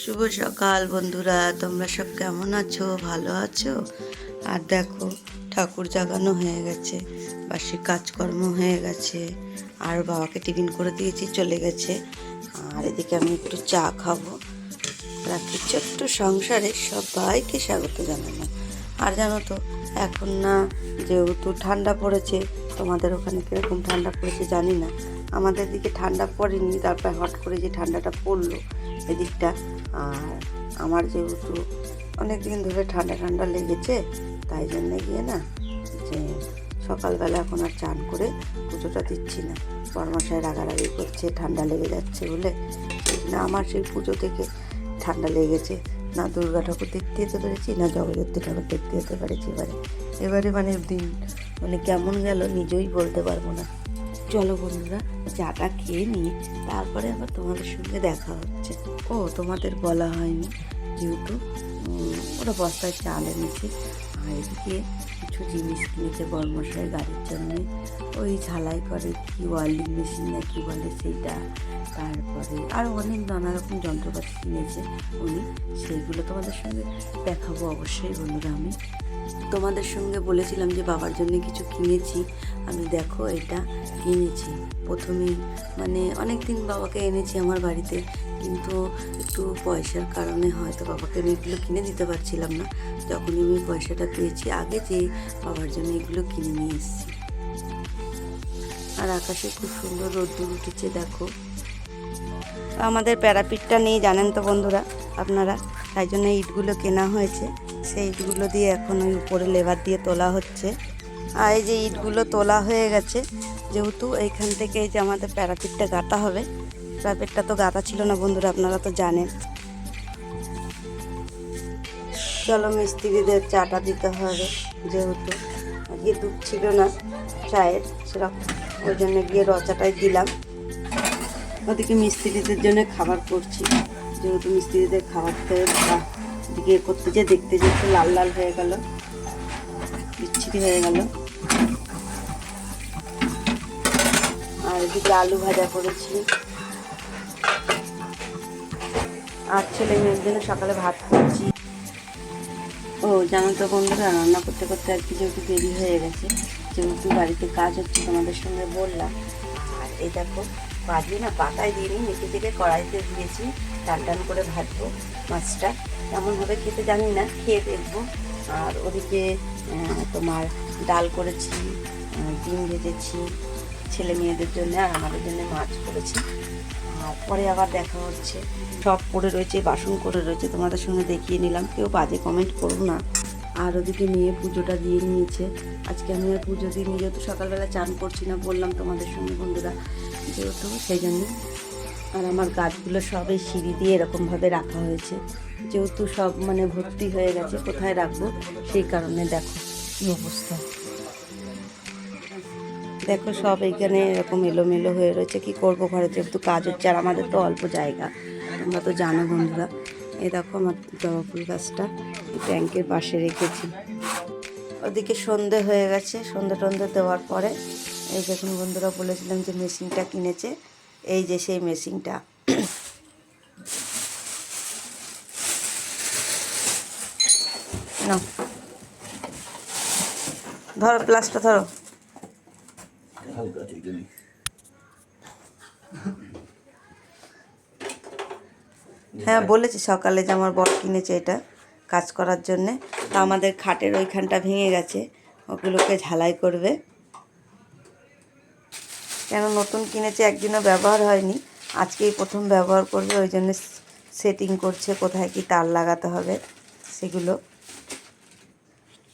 শুভ সকাল বন্ধুরা, তোমরা সব কেমন আছো? ভালো আছো? আর দেখো, ঠাকুর জাগানো হয়ে গেছে বার্ষিক কাজকর্ম হয়ে গেছে, আর বাবাকে টিফিন করে দিয়েছি, চলে গেছে। আর এদিকে আমি একটু চা খাব। রাত্রির ছোট্ট সংসারে সবাইকে স্বাগত জানানো আর জানো তো, এখন না, যেহেতু ঠান্ডা পড়েছে, তোমাদের ওখানে কীরকম ঠান্ডা পড়েছে জানি না। আমাদের দিকে ঠান্ডা পড়েনি, তারপর হট করে যে ঠান্ডাটা পড়ল এদিকটা, আর আমার যেহেতু অনেক দিন ধরে ঠান্ডা ঠান্ডা লেগেছে, তাই জন্যে গিয়ে না যে সকালবেলা এখন আর চান করে পুজোটা দিচ্ছি না। বরমাসায় রাগারাগি করছে, ঠান্ডা লেগে যাচ্ছে বলে। না, আমার সেই পুজো থেকে ঠান্ডা লেগেছে, না দুর্গা ঠাকুর দেখতে যেতে পেরেছি, না জগদ্ধাত্রী ঠাকুর দেখতে যেতে পেরেছি এবারে। এবারে মানে দিন মানে কেমন গেল নিজেই বলতে পারব না। চলো বন্ধুরা চাটা খেয়ে নিয়ে তারপরে আবার তোমাদের সঙ্গে দেখা হচ্ছে। ও, তোমাদের বলা হয়নি, যেহেতু ওটা ওরা বস্তায় চাল এনেছে। আর এদিকে কিছু জিনিস কিনেছে বর্মশাই গাড়ির জন্য। ওই ঝালাই করে কি ওয়ালিং মেশিন না কি বলে সেটা তারপরে আরও অনেক নানা রকম যন্ত্রপাতি কিনেছে উনি। সেইগুলো তোমাদের সঙ্গে দেখাবো অবশ্যই বন্ধুরা আমি। তোমাদের সঙ্গে বলেছিলাম যে বাবার জন্য কিছু কিনেছি। আমি দেখো এটা কিনেছি। প্রথমেই মানে অনেক দিন বাবাকে এনেছি আমার বাড়িতে, কিন্তু একটু পয়সার কারণে হয়তো বাবাকে আমি এগুলো কিনে দিতে পারছিলাম না। যখনই আমি পয়সাটা পেয়েছি, আগে যে বাবার জন্য এগুলো কিনে নিয়ে এসেছি। আর আকাশে খুব সুন্দর রোদ্দুর উঠেছে, দেখো। আমাদের প্যারাপিটটা নেই, জানেন তো বন্ধুরা, আপনারা। তাই জন্য ইটগুলো কেনা হয়েছে। সেই ইটগুলো দিয়ে এখন ওই উপরে লেবার দিয়ে তোলা হচ্ছে। আর এই যে ইটগুলো তোলা হয়ে গেছে, যেহেতু এইখান থেকে যে আমাদের প্যারাপিটটা গাঁথা হবে, প্যারাপিটটা তো গাঁথা ছিল না বন্ধুরা, আপনারা তো জানেন। চলো মিস্ত্রিদের চাটা দিতে হবে, যেহেতু আজকে দুধ ছিল না চায়ের, সেরকম ওই জন্য গিয়ে রচাটাই দিলাম। ওদিকে মিস্ত্রিদের জন্য খাবার করছি, যেহেতু মিস্ত্রিদের খাবার খেয়ে দিকে করতে যে দেখতে যে লাল লাল হয়ে গেল, বিচ্ছিরি হয়ে গেল। আর এদিকে আলু ভাজা করেছি। আর ছেলে জন্য সকালে ভাত করছি। ও, জানো তো বন্ধুরা, রান্না করতে করতে আর কি যেহেতু দেরি হয়ে গেছে, যেহেতু বাড়িতে কাজ হচ্ছে তোমাদের সঙ্গে বললাম। আর এই দেখো বাজিয়ে না, পাতায় দিয়ে নিই নিচে থেকে কড়াইতে দিয়েছি টান টান করে ভাজবো মাছটা। কেমন খেতে জানি না, খেয়ে দেখব। আর ওদিকে তোমার ডাল করেছি ডিম ভেজেছি ছেলে মেয়েদের জন্য আর আমাদের জন্য মাছ করেছি। আর পরে আবার দেখা হচ্ছে, সব পড়ে রয়েছে, বাসন করে রয়েছে, তোমাদের সঙ্গে দেখিয়ে নিলাম, কেউ বাজে কমেন্ট করো না। আর ওদিকে মেয়ে পুজোটা দিয়ে নিয়েছে। আজকে আমি আর পুজো দিয়ে নিয়ে যেহেতু সকালবেলা চান করছি না, বললাম তোমাদের সঙ্গে বন্ধুরা যেহেতু, সেই জন্য। আর আমার গাছগুলো সবই সিঁড়ি দিয়ে এরকমভাবে রাখা হয়েছে। যেহেতু সব মানে ভর্তি হয়ে গেছে, কোথায় রাখব? সেই কারণে দেখো। কী অবস্থা? দেখো, সব এইখানে এরকম এলোমেলো হয়ে রয়েছে। কি করব ঘরে? যেহেতু কাজ হচ্ছে, আর আমাদের তো অল্প জায়গা। তোমরা তো জানো বন্ধুরা। এ দেখো আমার জবা ফুল গাছটা। ট্যাঙ্কের পাশে রেখেছি। ওদিকে সন্ধে হয়ে গেছে। সন্ধে টন্ধে দেওয়ার পরে, এই দেখুন বন্ধুরা, বলেছিলাম যে মেশিনটা কিনেছে। এই যে সেই মেশিনটা। নাও। ধরো প্লাসটা ধরো। হ্যাঁ বলেছি সকালে যে আমার বর কিনেছে এটা কাজ করার জন্যে। তা আমাদের খাটের ওইখানটা ভেঙে গেছে ওগুলোকে ঝালাই করবে। কেন নতুন কিনেছে একদিনও ব্যবহার হয়নি আজকেই প্রথম ব্যবহার করবে ওই জন্য সেটিং করছে কোথায় কি তার লাগাতে হবে সেগুলো।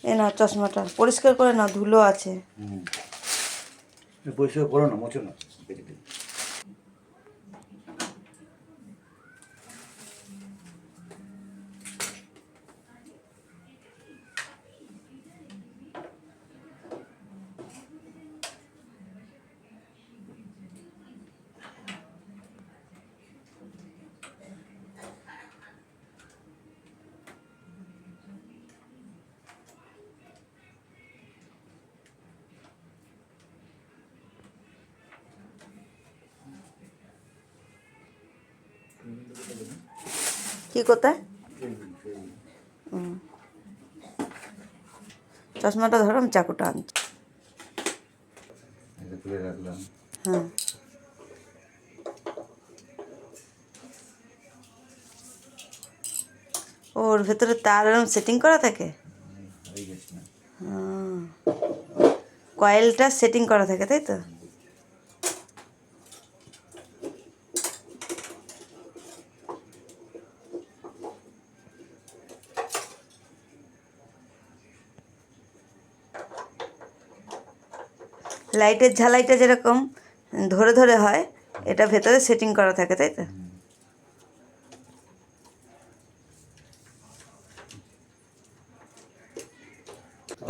এ না চশমাটা। পরিষ্কার করে না ধুলো আছে। পরিষ্কার করো না মোছো না কি কোথায়। চশমাটা ধরো আমি চাকুটা আনছি। হ্যাঁ। ওর ভেতরে তার এরকম সেটিং করা থাকে। কয়েলটা সেটিং করা থাকে তাই তো? লাইটের ঝালাইটা যেরকম ধরে ধরে হয়, এটা ভেতরে সেটিং করা থাকে, তাই তো?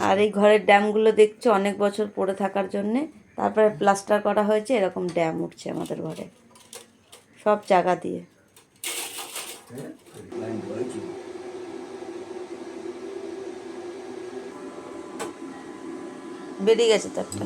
আর এই ঘরের ড্যামগুলো দেখছ, অনেক বছর পড়ে থাকার জন্যে। তারপরে প্লাস্টার করা হয়েছে, এরকম ড্যাম উঠছে আমাদের ঘরে। সব জায়গা দিয়ে। বেরিয়ে গেছে তো একটা।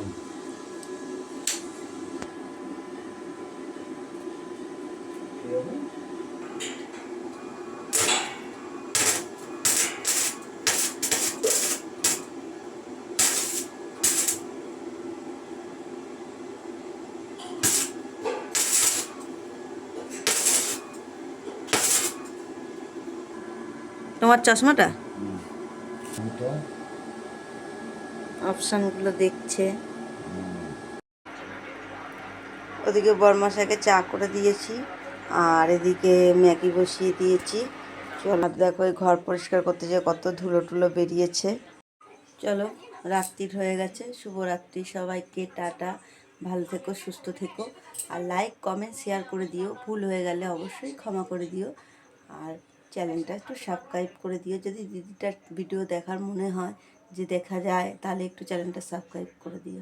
তোমার চশমাটা? অপশানগুলো দেখছে। ওদিকে বরমাসাকে চা করে দিয়েছি আর এদিকে ম্যাগি বসিয়ে দিয়েছি। চলো দেখো এই ঘর পরিষ্কার করতে যে কত ধুলো টুলো বেরিয়েছে। চলো রাত্রির হয়ে গেছে। শুভরাত্রি সবাইকে টাটা। ভালো থেকো সুস্থ থেকো। আর লাইক কমেন্ট শেয়ার করে দিও। ভুল হয়ে গেলে অবশ্যই ক্ষমা করে দিও। আর চ্যানেলটা একটু সাবস্ক্রাইব করে দিও। যদি দিদিটার ভিডিও দেখার মনে হয় যে দেখা যায়, তাহলে একটু চ্যানেলটা সাবস্ক্রাইব করে দিও।